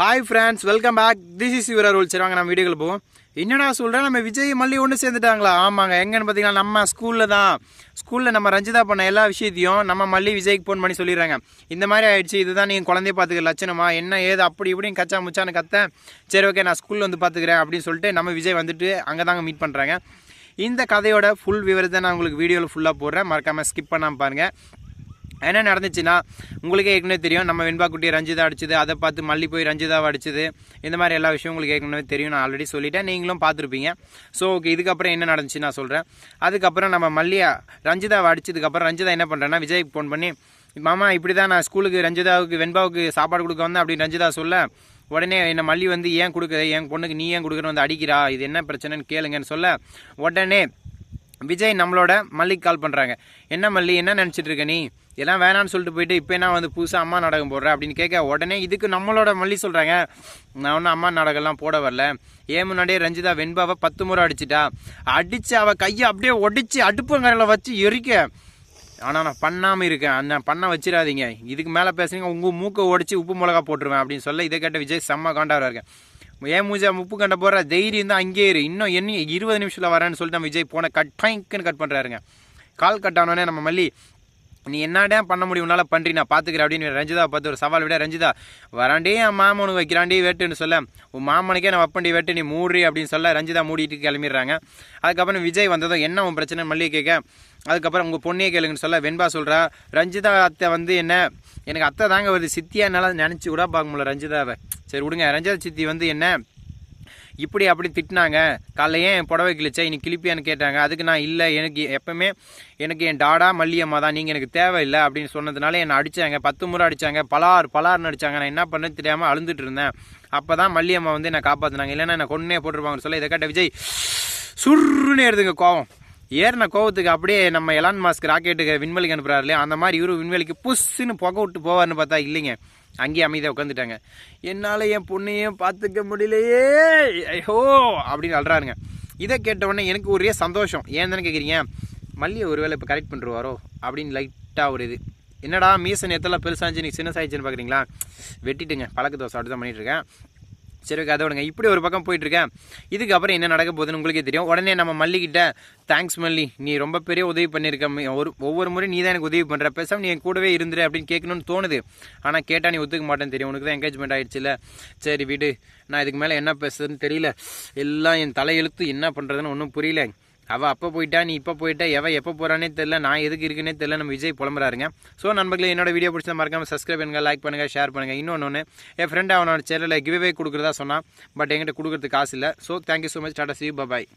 Hi friends welcome back this is your roll சரி வாங்க நம்ம வீடியோக்கு போவோம். என்னடா சொல்கிறேன் நம்ம விஜய் மல்லி ஒன்று சேர்ந்துட்டாங்களா? ஆமாங்க. எங்கன்னு பார்த்தீங்கன்னா நம்ம ஸ்கூலில் தான். ஸ்கூலில் நம்ம ரஞ்சிதா பண்ண எல்லா விஷயத்தையும் நம்ம மல்லி விஜய்க்கு ஃபோன் பண்ணி சொல்லிடுறாங்க. இந்த மாதிரி ஆயிடுச்சு. இதுதான் நீங்கள் குழந்தைய பார்த்துக்க லட்சணமா? என்ன ஏது? அப்படி இப்படின்னு கச்சா முச்சான்னு கத்தேன். சரி ஓகே நான் ஸ்கூலில் வந்து பார்த்துக்கிறேன் அப்படின்னு சொல்லிட்டு நம்ம விஜய் வந்துட்டு அங்கே தாங்க மீட் பண்ணுறாங்க இந்த கதையோட ஃபுல் விவரத்தை நான் உங்களுக்கு வீடியோவில் ஃபுல்லாக போடுறேன். மறக்காமல் ஸ்கிப் பண்ணாமல் பாருங்கள் என்ன நடந்துச்சுன்னா உங்களுக்கே ஏற்கனவே தெரியும் நம்ம வெண்பா குட்டி ரஞ்சிதா அடிச்சது அதை பார்த்து மல்லி போய் ரஞ்சிதாவை அடிச்சது இந்த மாதிரி எல்லா விஷயம் உங்களுக்கு ஏற்கனவே தெரியும் நான் ஆல்ரெடி சொல்லிட்டேன் நீங்களும் பார்த்துருப்பீங்க. ஸோ ஓகே இதுக்கப்புறம் என்ன நடந்துச்சு நான் சொல்கிறேன் அதுக்கப்புறம் நம்ம மல்லியா ரஞ்சிதாவை அடிச்சதுக்கப்புறம் ரஞ்சிதா என்ன பண்ணுறேன்னா விஜய்க்கு ஃபோன் பண்ணி மாமா இப்படி தான் நான் ஸ்கூலுக்கு ரஞ்சிதாவுக்கு வெண்பாவுக்கு சாப்பாடு கொடுக்க வந்தேன் அப்படின்னு ரஞ்சிதா சொல்ல உடனே என்ன மல்லி வந்து ஏன் கொடுக்குற என் பொண்ணுக்கு நீ ஏன் கொடுக்குற வந்து அடிக்கிறா இது என்ன பிரச்சனைன்னு கேளுங்கன்னு சொல்ல உடனே விஜய் நம்மளோட மல்லிக்கு கால் பண்ணுறாங்க என்ன மல்லி என்ன நினச்சிட்டு இருக்க நீ? எல்லாம் வேணான்னு சொல்லிட்டு போயிட்டு இப்போ என்ன வந்து புதுசாக அம்மா நாடகம் போடுறேன் அப்படின்னு கேட்க உடனே இதுக்கு நம்மளோட மல்லி சொல்கிறாங்க நான் ஒன்றும் அம்மா நாடகம்லாம் போட வரல. ஏன் முன்னாடியே ரஞ்சிதா வெண்பாவை பத்து முறை அடிச்சிட்டா. அடித்து அவள் கையை அப்படியே ஒடிச்சு அடுப்புங்கரையில் வச்சு எரிக்க. ஆனால் நான் பண்ணாமல் இருக்கேன். அந்த பண்ண வச்சிடாதீங்க. இதுக்கு மேலே பேசுறீங்க உங்கள் மூக்கை ஒடிச்சு உப்பு மிளகா போட்டுருவேன் அப்படின்னு சொல்ல இதை கேட்ட விஜய் செம்ம காண்டாக இருக்கேன். ஏன் மூஜா உப்பு கண்ட போகிற தைரியம் தான் அங்கேயே இரு. இன்னும் என்ன இருபது நிமிஷத்தில் வரேன்னு சொல்லிட்டு நம்ம விஜய் போன கட் டைக்குன்னு கட் பண்ணுறாருங்க கால் கட் ஆனோடனே நம்ம மல்லி நீ என்னடே பண்ண முடியும்? உன்னால் பண்ணுறி நான் பார்த்துக்கிறேன் அப்படின்னு ரஞ்சிதா பார்த்து ஒரு சவால் விட ரஞ்சிதா வராண்டி என் மாமனு வைக்கிறாண்டி வேட்டுன்னு சொல்ல. உன் மாமனுக்கே நான் வப்பண்டி வெட்டு நீ மூடுறி அப்படின்னு சொல்ல ரஞ்சிதா மூடிட்டு கிளம்பிடுறாங்க. அதுக்கப்புறம் விஜய் வந்ததும் என்ன உன் பிரச்சனை? மல்லிகை கேட்க அதுக்கப்புறம் உங்கள் பொண்ணையே கேளுங்கன்னு சொல்ல. வெண்பா சொல்கிறா ரஞ்சிதா அத்தை வந்து என்ன எனக்கு அத்தை தாங்க வருது. சித்தியா என்னால் நினச்சி கூட பார்க்க முடியல ரஞ்சிதாவை. சரி விடுங்க. ரஞ்சிதா சித்தி வந்து என்ன இப்படி அப்படி திட்டினாங்க. காலைல ஏன் புடவை கிழிச்சா? இன்னைக்கு கிளிப்பியான்னு கேட்டாங்க. அதுக்கு நான் இல்லை எனக்கு எப்பவுமே எனக்கு என் டாடா மல்லியம்மா தான். நீங்கள் எனக்கு தேவையில்லை அப்படின்னு சொன்னதுனால என்னை அடித்தாங்க பத்து முறை அடித்தாங்க பலார் பலார்னு அடித்தாங்க நான் என்ன பண்ண தெரியாமல் அழுந்துட்டு இருந்தேன். அப்போ தான் மல்லியம்மா வந்து என்னை காப்பாற்றினாங்க இல்லைன்னா என்னை கொன்னே போட்டிருப்பாங்கன்னு சொல்ல இதை கேட்ட விஜய் சுருன்னு ஏறுதுங்க கோவம். ஏறின கோவத்துக்கு அப்படியே நம்ம எலான் மாஸ்க் ராக்கெட்டுக்கு விண்வெளிக்கு அனுப்புறாரு இல்லையா? அந்த மாதிரி இவரு விண்வெளிக்கு புஷ்ஷுன்னு புகை விட்டு போவார்னு பார்த்தா இல்லைங்க. அங்கேயே அமைதியாக உட்காந்துட்டாங்க என்னால் என் பொண்ணையும் பார்த்துக்க முடியலையே. ஐயோ அப்படின்னு அழுறாருங்க இதை கேட்ட உடனே எனக்கு ஒரே சந்தோஷம். ஏன் தானே கேட்குறீங்க மல்லியை ஒருவேளை இப்போ கரெக்ட் பண்ணுருவாரோ அப்படின்னு லைட்டாக ஒரு இது. என்னடா மீசன் எத்தெல்லாம் பெருசாச்சு நீ சின்ன சாயிச்சுன்னு பார்க்குறீங்களா வெட்டிட்டுங்க. பழக்க தோசை அப்படி தான் பண்ணிகிட்ருக்கேன் இருக்கேன். சரி ஓகே விடுங்க. இப்படி ஒரு பக்கம் போயிட்டு இருக்கேன் இதுக்கப்புறம் என்ன நடக்க போகுதுன்னு உங்களுக்கே தெரியும். உடனே நம்ம மல்லிக்கிட்ட தேங்க்ஸ் மல்லி. நீ ரொம்ப பெரிய உதவி பண்ணியிருக்க ஒரு ஒவ்வொரு முறை நீ தான் எனக்கு உதவி பண்ணுற பேசாமல் நீ என் கூடவே இருந்துரு அப்படின்னு கேட்கணும்னு தோணுது. ஆனால் கேட்டால் நீ ஒத்துக்க மாட்டேன்னு தெரியும். உனக்கு தான் என்கேஜ்மெண்ட் ஆயிடுச்சுல. சரி விடு. நான் இதுக்கு மேலே என்ன பேசுறதுன்னு தெரியல. எல்லாம் என் தலையெழுத்து என்ன பண்ணுறதுன்னு ஒன்றும் புரியல. அவள் அப்போ போயிட்டா நீ இப்போ போயிட்டா எவன் எப்போ போகிறானே தெரில நான் எதுக்கு இருக்குன்னே தெரில நம்ம விஜய் புலம்புறாருங்க. ஸோ நண்பர்களே என்னோட வீடியோ பிடிச்சா மறக்காமல் சப்ஸ்கிரைப் பண்ணுங்கள் லைக் பண்ணுங்கள் ஷேர் பண்ணுங்கள் இன்னொன்று ஒன்று என் ஃப்ரெண்ட் அவனோட சேனலில் கிவ்வே கொடுக்குறதா சொன்னான் பட் என்கிட்ட கொடுக்குறதுக்கு காசு இல்லை. So thank you so much Tata C bye